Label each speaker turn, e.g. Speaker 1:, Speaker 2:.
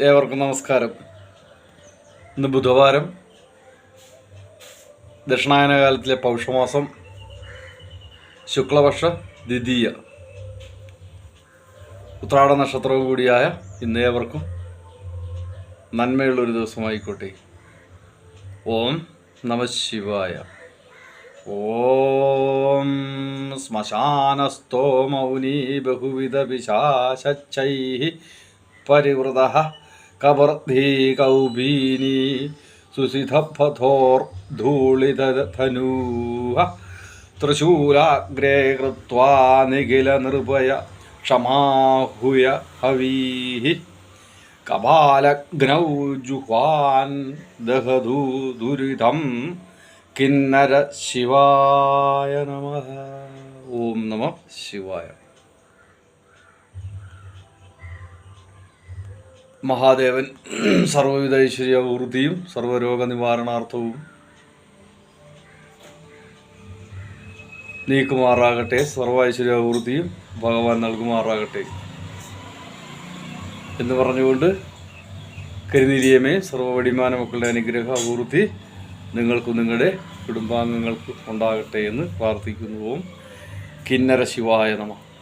Speaker 1: ഏവർക്കും നമസ്കാരം. ഇന്ന് ബുധവാരം. ദക്ഷിണായന കാലത്തിലെ പൗഷമാസം. ശുക്ലപക്ഷ ദ്വിതീയ. ഉത്രാട നക്ഷത്രവും കൂടിയായ ഇന്ന് ഏവർക്കും നന്മയുള്ളൊരു ദിവസമായിക്കോട്ടെ. ഓം നമ ശിവായ. ഓം ശ്മശാനസ്ഥോ മൗനീ ബഹുവിധ പിശാശൈ പരിവൃത. കബർധീ കൗബീനി സുസിധപഥോർധൂളിതധനൂഹ തൃശൂലാഗ്രേ കൃത്വാ നിഖില ക്ഷമാഹുയ ഹവീഹി കപാലഗ്നൗ ജുഹ്വാൻ ദഹദൂ ദുരിതം കിന്നര ശിവായ നമ. ഓം നമ ശിവായ. മഹാദേവൻ സർവവിധ ഐശ്വര്യ വൃത്തിയും സർവരോഗ നിവാരണാർത്ഥവും നീക്കുമാറാകട്ടെ സർവ ഐശ്വര്യ വൃത്തിയും ഭഗവാൻ നൽകുമാറാകട്ടെ എന്ന് പറഞ്ഞുകൊണ്ട് കരുനീരിയമേ സർവവടിമാന മക്കളുടെ അനുഗ്രഹ അപൂർത്തി നിങ്ങൾക്കും നിങ്ങളുടെ കുടുംബാംഗങ്ങൾക്ക് ഉണ്ടാകട്ടെ എന്ന് പ്രാർത്ഥിക്കുന്നു. കിന്നര ശിവായ നമ.